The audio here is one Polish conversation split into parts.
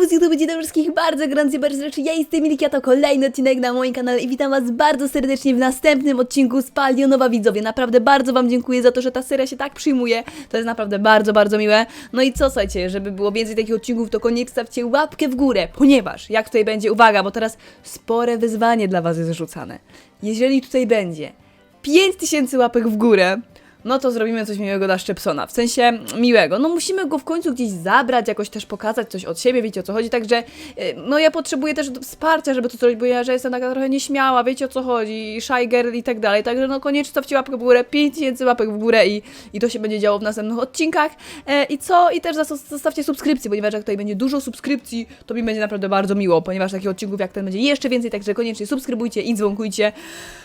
Znowu z YouTube, dzień dobry wszystkich bardzo gorący, bardzo serdecznie. Ja jestem Milki, a to kolejny odcinek na moim kanale i witam was bardzo serdecznie w następnym odcinku z Palionowa widzowie. Naprawdę bardzo wam dziękuję za to, że ta seria się tak przyjmuje. To jest naprawdę bardzo, bardzo miłe. No i co, słuchajcie, żeby było więcej takich odcinków, to koniecznie stawcie łapkę w górę, ponieważ, jak tutaj będzie, uwaga, bo teraz spore wyzwanie dla was jest rzucane. Jeżeli tutaj będzie 5000 łapek w górę, no to zrobimy coś miłego dla Szczepsona. W sensie miłego. No musimy go w końcu gdzieś zabrać, jakoś też pokazać coś od siebie, wiecie o co chodzi. Także y, no ja potrzebuję też wsparcia, żeby to zrobić, bo ja że jestem taka trochę nieśmiała, wiecie o co chodzi, shy girl i tak dalej. Także no koniecznie stawcie łapkę w górę, 5000 łapek w górę i, i to się będzie działo w następnych odcinkach. E, I co? I też zostawcie subskrypcję, ponieważ jak tutaj będzie dużo subskrypcji, to mi będzie naprawdę bardzo miło, ponieważ takich odcinków jak ten będzie jeszcze więcej, także koniecznie subskrybujcie i dzwonkujcie.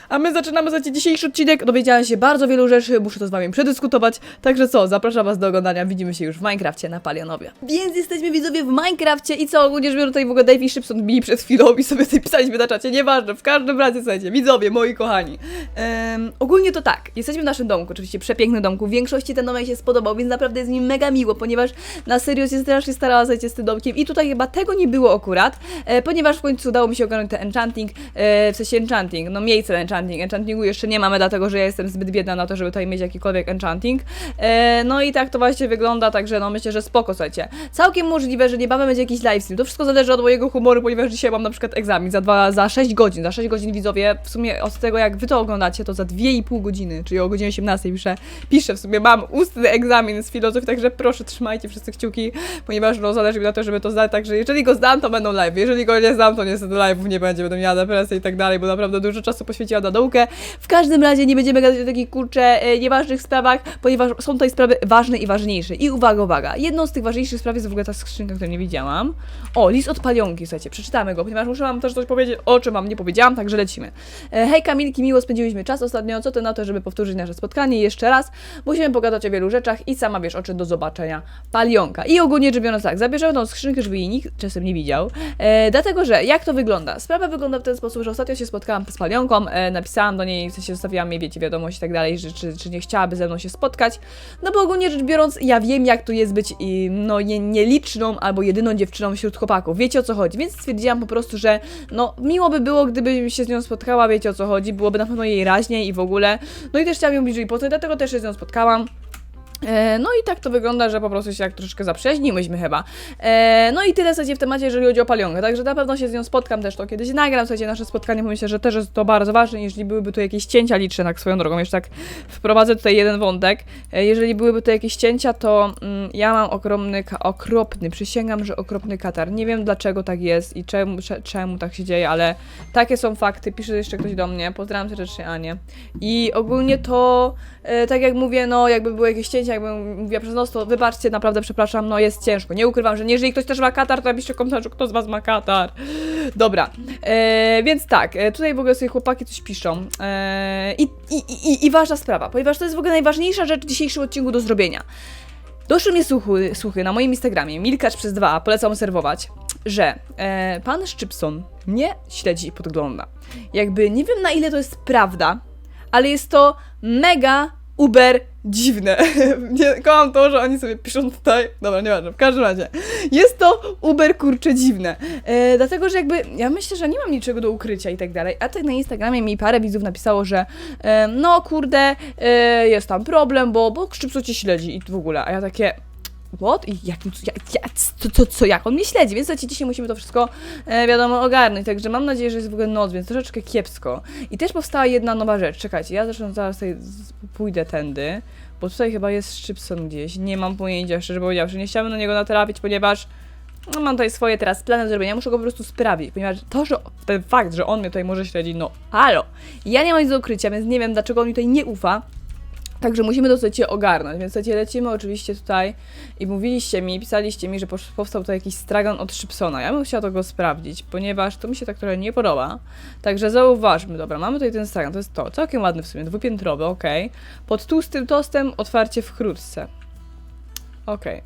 A my zaczynamy za dzisiejszy odcinek. Dowiedziałam się bardzo wielu rzeczy, muszę to z wami przedyskutować. Także co, zapraszam was do oglądania. Widzimy się już w Minecrafcie na Palionowie. Więc jesteśmy widzowie w Minecrafcie i co, ogólnie biorąc tutaj w ogóle Dave i Szybson bili przed chwilą i sobie tutaj pisaliśmy na czacie, nieważne, w każdym razie, słuchajcie, widzowie, moi kochani. Em, ogólnie to tak, jesteśmy w naszym domku, oczywiście przepiękny domku, w większości ten domek się spodobał, więc naprawdę jest mi mega miło, ponieważ na serio się strasznie starała, słuchajcie, z tym domkiem i tutaj chyba tego nie było akurat, e, ponieważ w końcu udało mi się ogarnąć ten enchanting, e, w sensie enchanting, no miejsce enchanting, enchantingu jeszcze nie mamy, dlatego że ja jestem zbyt biedna na to, żeby tutaj mieć jakikolwiek enchanting, e, no i tak to właśnie wygląda, także no myślę, że spoko, słuchajcie. Całkiem możliwe, że niebawem będzie jakiś livestream, to wszystko zależy od mojego humoru, ponieważ dzisiaj mam na przykład egzamin za, dwa, za 6 godzin, za 6 godzin widzowie, w sumie od tego jak wy to oglądacie, to za 2,5 godziny, czyli o godzinie 18 piszę, piszę w sumie, mam ustny egzamin z filozofii, także proszę trzymajcie wszyscy kciuki, ponieważ no zależy mi na to, żeby to zdać, także jeżeli go zdam, to będą live, jeżeli go nie zdam, to niestety live'ów nie będzie, będę miała depresję i tak dalej, bo naprawdę dużo czasu poświęciłam na naukę. W każdym razie nie będziemy gadać o takich kurcze e, nieważnych sprawach, ponieważ są tutaj sprawy ważne i ważniejsze. I uwaga, uwaga, jedną z tych ważniejszych spraw jest w ogóle ta skrzynka, której nie widziałam. O, list od palionki, słuchajcie, przeczytamy go, ponieważ muszę wam też coś powiedzieć, o czym wam nie powiedziałam, także lecimy. E, hej Kamilki, miło spędziliśmy czas ostatnio, co ty na to, żeby powtórzyć nasze spotkanie jeszcze raz? Musimy pogadać o wielu rzeczach i sama wiesz o czym do zobaczenia. Palionka. I ogólnie rzecz biorąc tak, zabierzemy tą skrzynkę, żeby jej nikt czasem nie widział. E, dlatego, że jak to wygląda? Sprawa wygląda w ten sposób, że ostatnio się spotkałam z palionką, e, napisałam do niej, w sensie zostawiłam jej, wiecie, wiadomość i tak dalej, że czy, czy nie chciałaby ze mną się spotkać. No bo ogólnie rzecz biorąc, ja wiem jak to jest być i, no nie, nieliczną albo jedyną dziewczyną wśród chłopaków. Wiecie o co chodzi, więc stwierdziłam po prostu, że no miło by było, gdyby się z nią spotkała, wiecie o co chodzi, byłoby na pewno jej raźniej i w ogóle. No i też chciałam ją bliżej poznać, dlatego też się z nią spotkałam. E, No i tak to wygląda, że po prostu się tak troszeczkę zaprzyjaźniłyśmy chyba. E, no i tyle słuchajcie w temacie, jeżeli chodzi o palionkę, także na pewno się z nią spotkam, też to kiedyś nagram, słuchajcie, nasze spotkanie, bo myślę, że też jest to bardzo ważne, jeżeli byłyby tu jakieś cięcia liczne, tak swoją drogą, jeszcze tak wprowadzę tutaj jeden wątek, e, jeżeli byłyby tu jakieś cięcia, to mm, ja mam okropny, przysięgam, że okropny katar, nie wiem dlaczego tak jest i czemu, cze- czemu tak się dzieje, ale takie są fakty, pisze jeszcze ktoś do mnie, pozdrawiam serdecznie Anię. I ogólnie to, tak jak mówię, no jakby były jakieś cięcia, jakbym mówiła przez nos, to wybaczcie, naprawdę przepraszam, no jest ciężko. Nie ukrywam, że nie, jeżeli ktoś też ma katar, to napiszcie w komentarzu, kto z was ma katar. Dobra, e, więc tak, e, tutaj w ogóle sobie chłopaki coś piszą. E, i, i, i, ważna sprawa, ponieważ to jest w ogóle najważniejsza rzecz w dzisiejszym odcinku do zrobienia. Doszły mnie słuchy, słuchy na moim Instagramie, Milkacz przez dwa, polecam obserwować, że e, pan Szczypson mnie śledzi i podgląda. Jakby nie wiem na ile to jest prawda, ale jest to mega uber dziwne. nie kocham to, że oni sobie piszą tutaj. Dobra, nieważne, w każdym razie. Jest to uber kurcze dziwne. E, dlatego, że jakby ja myślę, że nie mam niczego do ukrycia i tak dalej. A tak na Instagramie mi parę widzów napisało, że e, no kurde, e, jest tam problem, bo, bo Szczypso cię śledzi i w ogóle. A ja takie. What? I jak, ja, ja, co, co, co, jak on mnie śledzi? Więc słuchajcie, dzisiaj musimy to wszystko, e, wiadomo, ogarnąć. Także mam nadzieję, że jest w ogóle noc, więc troszeczkę kiepsko. I też powstała jedna nowa rzecz. Czekajcie, ja zresztą zaraz tutaj pójdę tędy, bo tutaj chyba jest Szczypson gdzieś. Nie mam pojęcia, szczerze powiedziawszy. Nie chciałabym na niego natrafić, ponieważ no, mam tutaj swoje teraz plany zrobienia. Muszę go po prostu sprawdzić, ponieważ to, że ten fakt, że on mnie tutaj może śledzić, no halo. Ja nie mam nic do ukrycia, więc nie wiem, dlaczego on mi tutaj nie ufa. Także musimy to słuchajcie ogarnąć, więc słuchajcie, lecimy oczywiście tutaj i mówiliście mi, pisaliście mi, że powstał tutaj jakiś stragan od Szybsona. Ja bym chciała to go sprawdzić, ponieważ to mi się tak trochę nie podoba. Także zauważmy, dobra, mamy tutaj ten stragan, to jest to, całkiem ładny w sumie, dwupiętrowy, okej. Pod tłustym tostem otwarcie wkrótce. Okej.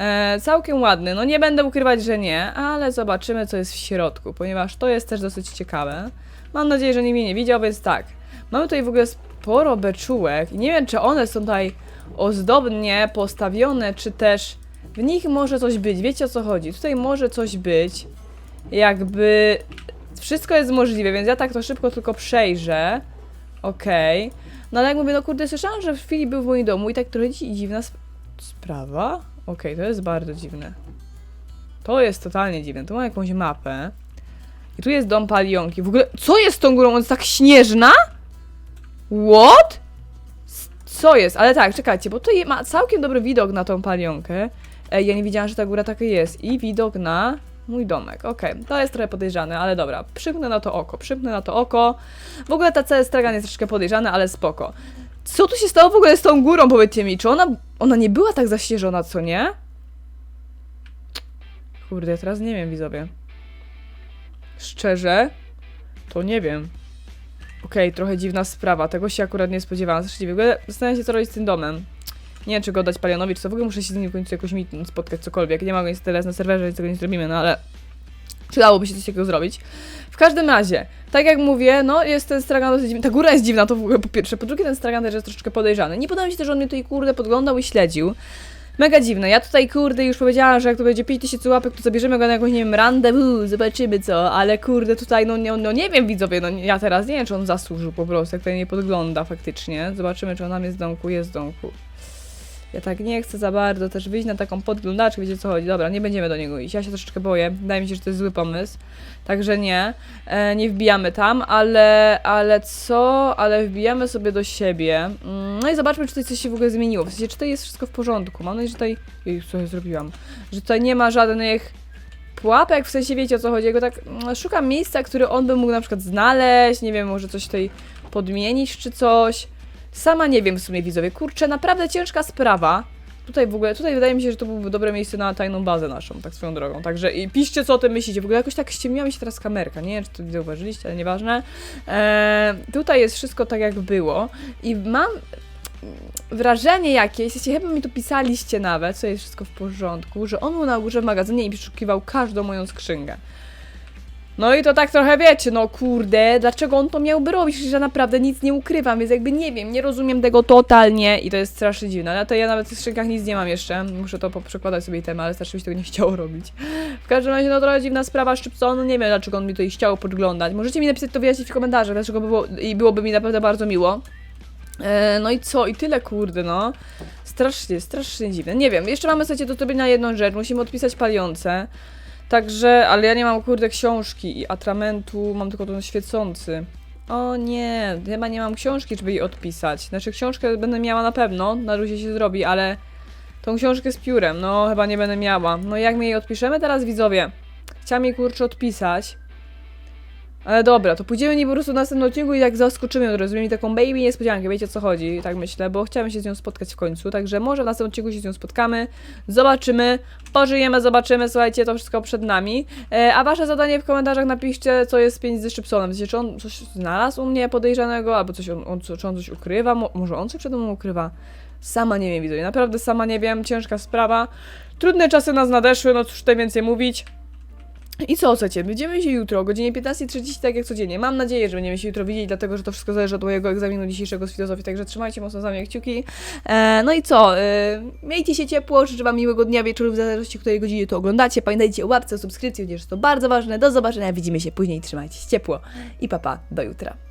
E, całkiem ładny, no nie będę ukrywać, że nie, ale zobaczymy co jest w środku, ponieważ to jest też dosyć ciekawe. Mam nadzieję, że nikt mnie nie widział, więc tak. Mamy tutaj w ogóle sporo beczułek nie wiem, czy one są tutaj ozdobnie postawione, czy też w nich może coś być, wiecie o co chodzi? Tutaj może coś być, jakby wszystko jest możliwe, więc ja tak to szybko tylko przejrzę. Okej. No ale jak mówię, no kurde, słyszałam, że Filip był w moim domu i tak trochę dzi- dziwna sp sprawa. Okej, to jest bardzo dziwne. To jest totalnie dziwne. Tu mam jakąś mapę. I tu jest dom palionki. W ogóle, co jest z tą górą? Ona jest tak śnieżna? What? Co jest? Ale tak, czekajcie, bo to ma całkiem dobry widok na tą palionkę. Ej, ja nie widziałam, że ta góra taka jest. I widok na mój domek. Okej, to jest trochę podejrzane, ale dobra. Przymknę na to oko, przymknę na to oko. W ogóle ta cały stragan jest troszkę podejrzany, ale spoko. Co tu się stało w ogóle z tą górą, powiedzcie mi? Czy ona, ona nie była tak zaśnieżona, co nie? Kurde, teraz nie wiem, widzowie. Szczerze, to nie wiem. Okej, trochę dziwna sprawa, tego się akurat nie spodziewałam. Zresztą w ogóle zastanawiam się, co robić z tym domem. Nie wiem, czy go dać Palionowi, czy co. W ogóle muszę się z nim w końcu jakoś spotkać, cokolwiek. Nie ma go niestety teraz na serwerze, więc tego nie zrobimy, no ale przydałoby się coś takiego zrobić. W każdym razie, tak jak mówię, no jest ten stragan dosyć dziwny. Ta góra jest dziwna, to w ogóle po pierwsze. Po drugie, ten stragan też jest troszeczkę podejrzany. Nie podoba mi się też, że on mnie tutaj kurde podglądał i śledził. Mega dziwne. Ja tutaj, kurde, już powiedziałam, że jak to będzie 5000 łapek, to zabierzemy go na jakąś, nie wiem, rendezvous, zobaczymy co, ale kurde, tutaj, no, no, no nie wiem, widzowie, no ja teraz nie wiem, czy on zasłużył po prostu, jak tutaj nie podgląda faktycznie. Zobaczymy, czy on nam jest w domku, jest w domku. Ja tak nie chcę za bardzo też wyjść na taką podglądaczkę, wiecie co chodzi. Dobra, nie będziemy do niego iść. Ja się troszeczkę boję. Wydaje mi się, że to jest zły pomysł. Także nie. E, nie wbijamy tam, ale, ale co? Ale wbijamy sobie do siebie. Mm, No i zobaczmy, czy tutaj coś się w ogóle zmieniło. W sensie, czy tutaj jest wszystko w porządku. Mam nadzieję, że tutaj... Jej, co ja zrobiłam? Że tutaj nie ma żadnych pułapek, w sensie wiecie o co chodzi. Ja go tak mm, szukam miejsca, które on by mógł na przykład znaleźć, nie wiem, może coś tutaj podmienić czy coś. Sama nie wiem w sumie widzowie. Kurczę, naprawdę ciężka sprawa. Tutaj w ogóle, tutaj wydaje mi się, że to byłoby dobre miejsce na tajną bazę naszą, tak swoją drogą. Także i piszcie, co o tym myślicie. W ogóle jakoś tak ściemniła mi się teraz kamerka. Nie wiem, czy to zauważyliście, ale nieważne. Eee, tutaj jest wszystko tak, jak było. I mam wrażenie jakieś, jeśli chyba mi tu pisaliście nawet, co jest wszystko w porządku, że on był na górze w magazynie i przeszukiwał każdą moją skrzynkę. No i to tak trochę wiecie, no kurde, dlaczego on to miałby robić, że ja naprawdę nic nie ukrywam, więc jakby nie wiem, nie rozumiem tego totalnie i to jest strasznie dziwne, ale to ja nawet w skrzynkach nic nie mam jeszcze, muszę to przekładać sobie temy, ale strasznie mi się tego nie chciało robić. W każdym razie, no trochę dziwna sprawa, Szczypcon, no nie wiem, dlaczego on mi tutaj chciał podglądać, możecie mi napisać to wyjaśnić w komentarzach, dlaczego by było, i byłoby mi naprawdę bardzo miło. E, no i co? I tyle, kurde, no. Strasznie, strasznie dziwne. Nie wiem, jeszcze mamy, słuchajcie, do zrobienia jedną rzecz. Musimy odpisać paliące. Także, ale ja nie mam, kurde, książki i atramentu, mam tylko ten świecący. O nie, chyba nie mam książki, żeby jej odpisać. Znaczy, książkę będę miała na pewno, na luzie się zrobi, ale tą książkę z piórem, no chyba nie będę miała. No jak my jej odpiszemy teraz, widzowie? Chciałam jej, kurczę, odpisać. Ale dobra, to pójdziemy niej po prostu w następnym odcinku i tak zaskoczymy ją, zrobimy taką baby niespodziankę, wiecie o co chodzi, tak myślę, bo chciałam się z nią spotkać w końcu, także może w następnym odcinku się z nią spotkamy, zobaczymy, pożyjemy, zobaczymy, słuchajcie, to wszystko przed nami, e, a wasze zadanie w komentarzach napiszcie, co jest 5 ze w sensie, czy on coś znalazł u mnie podejrzanego, albo coś on, on, czy on coś ukrywa, Mo, może on coś przed mną ukrywa, sama nie wiem, widzowie, naprawdę sama nie wiem, ciężka sprawa, trudne czasy nas nadeszły, no cóż tutaj więcej mówić, i co chcecie? Będziemy się jutro o godzinie 15.30, tak jak codziennie. Mam nadzieję, że będziemy się jutro widzieć, dlatego że to wszystko zależy od mojego egzaminu dzisiejszego z filozofii, także trzymajcie mocno za mnie kciuki. E, no i co? E, miejcie się ciepło, życzę Wam miłego dnia, wieczoru, w zależności o której godzinie to oglądacie. Pamiętajcie o łapce, o subskrypcji, gdyż to bardzo ważne. Do zobaczenia, widzimy się później, trzymajcie się ciepło i papa, do jutra.